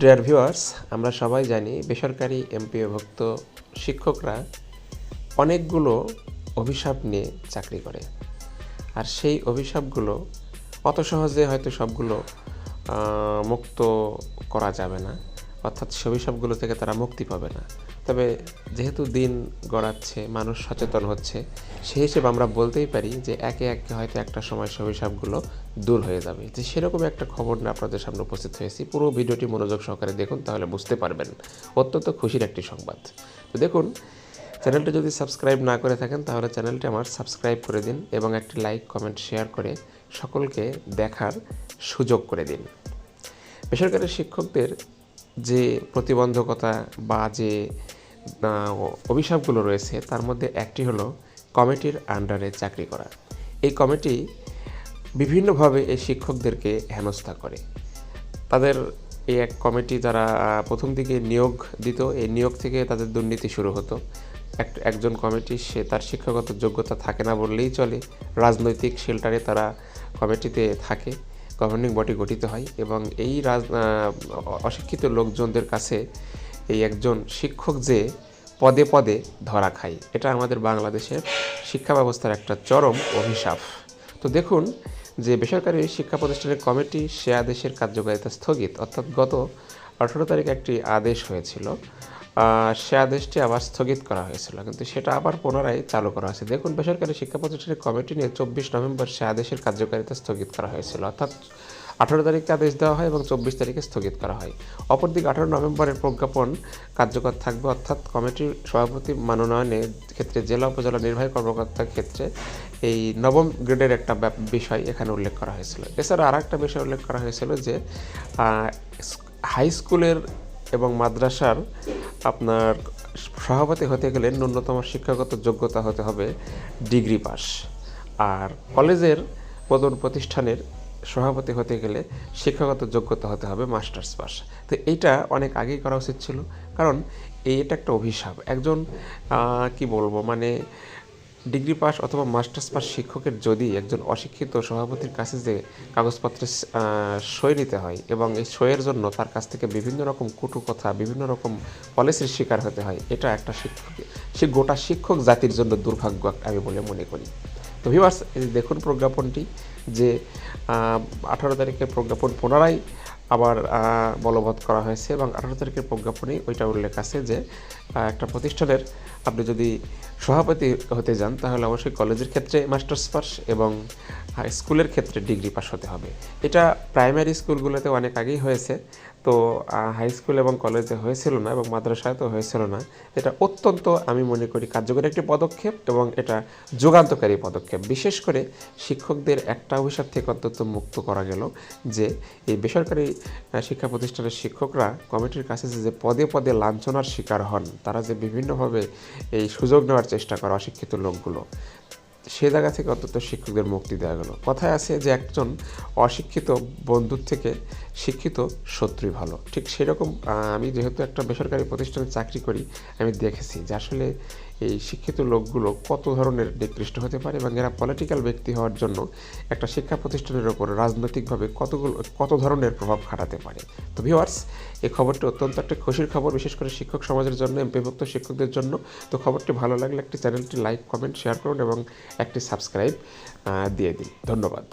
Dear viewers আমরা সবাই জানি বেসরকারি এমপিও এমপিওভুক্ত শিক্ষকরা অনেকগুলো অভিশাপ নিয়ে চাকরি করে। আর সেই অভিশাপগুলো অত সহজে হয়তো সবগুলো মুক্ত করা যাবে না। অর্থাৎ সে অভিশাপগুলো থেকে তারা মুক্তি পাবে না। তবে যেহেতু দিন গড়াচ্ছে, মানুষ সচেতন হচ্ছে সেই হিসেবে আমরা বলতেই পারি যে একে একে হয়তো একটা সময় সে অভিশাপগুলো দূর হয়ে যাবে। যে সেরকম একটা খবর নিয়ে আপনাদের সামনে উপস্থিত হয়েছি, পুরো ভিডিওটি মনোযোগ সহকারে দেখুন, তাহলে বুঝতে পারবেন। অত্যন্ত খুশির একটি সংবাদ। তো দেখুন, চ্যানেলটি যদি সাবস্ক্রাইব না করে থাকেন, তাহলে চ্যানেলটি আমার সাবস্ক্রাইব করে দিন এবং একটি লাইক, কমেন্ট, শেয়ার করে সকলকে দেখার সুযোগ করে দিন। বেসরকারি শিক্ষকদের যে প্রতিবন্ধকতা বা যে অভিশাপগুলো রয়েছে, তার মধ্যে একটি হলো কমিটির আন্ডারে চাকরি করা। এই কমিটি বিভিন্নভাবে এই শিক্ষকদেরকে হেনস্থা করে। তাদের এই এক কমিটি যারা প্রথম দিকে নিয়োগ দিত, এই নিয়োগ থেকে তাদের দুর্নীতি শুরু হতো। এক, একজন কমিটি, সে তার শিক্ষাগত যোগ্যতা থাকে না বললেই চলে। রাজনৈতিক শেল্টারে তারা কমিটিতে থাকে। গভর্নিং বডি গঠিত হয় এবং এই রাজ অশিক্ষিত লোকজনদের কাছে এই একজন শিক্ষক যে পদে পদে ধরা খায়, এটা আমাদের বাংলাদেশের শিক্ষা ব্যবস্থার একটা চরম অভিশাপ। তো দেখুন যে বেসরকারি শিক্ষা প্রতিষ্ঠানের কমিটি সে আদেশের কার্যকারিতা স্থগিত, অর্থাৎ গত আঠেরো তারিখ একটি আদেশ হয়েছিল। সে আদেশটি আবার স্থগিত করা হয়েছিল। কিন্তু সেটা আবার পুনরায় চালু করা হয়েছে। দেখুন, বেসরকারি শিক্ষা প্রতিষ্ঠানের কমিটি নিয়ে চব্বিশ নভেম্বর সে আদেশের কার্যকারিতা স্থগিত করা হয়েছিল। অর্থাৎ আঠারো তারিখে আদেশ দেওয়া হয় এবং চব্বিশ তারিখে স্থগিত করা হয়। অপরদিকে আঠারো নভেম্বরের প্রজ্ঞাপন কার্যকর থাকবে। অর্থাৎ কমিটির সভাপতি মানোনয়নের ক্ষেত্রে জেলা উপজেলা নির্বাহী কর্মকর্তার ক্ষেত্রে এই নবম গ্রেডের একটা বিষয় এখানে উল্লেখ করা হয়েছিল। এছাড়া আর একটা বিষয় উল্লেখ করা হয়েছিল যে হাই স্কুলের এবং মাদ্রাসার আপনার সভাপতি হতে গেলে ন্যূনতম শিক্ষাগত যোগ্যতা হতে হবে ডিগ্রি পাস। আর কলেজের পদন প্রতিষ্ঠানের সভাপতি হতে গেলে শিক্ষাগত যোগ্যতা হতে হবে মাস্টার্স পাস। তো এইটা অনেক আগেই করা উচিত ছিল, কারণ এটা একটা অভিশাপ। একজন কি বলব মানে ডিগ্রি পাস অথবা মাস্টার্স পাস শিক্ষকের যদি একজন অশিক্ষিত সভাপতির কাছে যে কাগজপত্রে সই নিতে হয় এবং এই সইয়ের জন্য তার কাছ থেকে বিভিন্ন রকম কুটু কথা বিভিন্ন রকম পলিসির শিকার হতে হয়, এটা একটা শিক্ষক, সে গোটা শিক্ষক জাতির জন্য দুর্ভাগ্য আমি বলে মনে করি। তো এই দেখুন প্রজ্ঞাপনটি যে আঠারো তারিখের প্রজ্ঞাপন পুনরায় আবার বলবৎ করা হয়েছে এবং আঠারো তারিখের প্রজ্ঞাপনেই ওইটা উল্লেখ আছে যে একটা প্রতিষ্ঠানের আপনি যদি সভাপতি হতে যান, তাহলে অবশ্যই কলেজের ক্ষেত্রে মাস্টার্স পাস এবং হাই স্কুলের ক্ষেত্রে ডিগ্রি পাস হতে হবে। এটা প্রাইমারি স্কুলগুলোতে অনেক আগেই হয়েছে। তো হাই স্কুল এবং কলেজে হয়েছিল না এবং মাদ্রাসায় তো হয়েছিল না। এটা অত্যন্ত, আমি মনে করি, কার্যকরী একটি পদক্ষেপ এবং এটা যুগান্তকারী পদক্ষেপ। বিশেষ করে শিক্ষকদের একটা অভিশাপ থেকে অন্তত মুক্ত করা গেল যে, এই বেসরকারি শিক্ষা প্রতিষ্ঠানের শিক্ষকরা কমিটির কাছে যে পদে পদে লাঞ্ছনার শিকার হন, তারা যে বিভিন্নভাবে সুযোগ নেওয়ার চেষ্টা করে অশিক্ষিত লোকগুলো। সে জায়গা থেকে অন্তত শিক্ষকদের মুক্তি দেওয়া গেল। কথায় আছে যে একজন অশিক্ষিত বন্ধুর থেকে শিক্ষিত শত্রুই ভালো। ঠিক সেরকম আমি যেহেতু একটা বেসরকারি প্রতিষ্ঠানে চাকরি করি, আমি দেখেছি যে আসলে এই শিক্ষিত লোকগুলো কত ধরনের নিকৃষ্ট হতে পারে এবং এরা পলিটিক্যাল ব্যক্তি হওয়ার জন্য একটা শিক্ষা প্রতিষ্ঠানের ওপর রাজনৈতিকভাবে কতগুলো, কত ধরনের প্রভাব খাটাতে পারে। তো ভিওয়ার্স এই খবরটি অত্যন্ত একটা খুশির খবর, বিশেষ করে শিক্ষক সমাজের জন্য, এমপিভুক্ত শিক্ষকদের জন্য। তো খবরটি ভালো লাগলে একটি চ্যানেলটি লাইক, কমেন্ট, শেয়ার করুন এবং একটি সাবস্ক্রাইব দিয়ে দিন। ধন্যবাদ।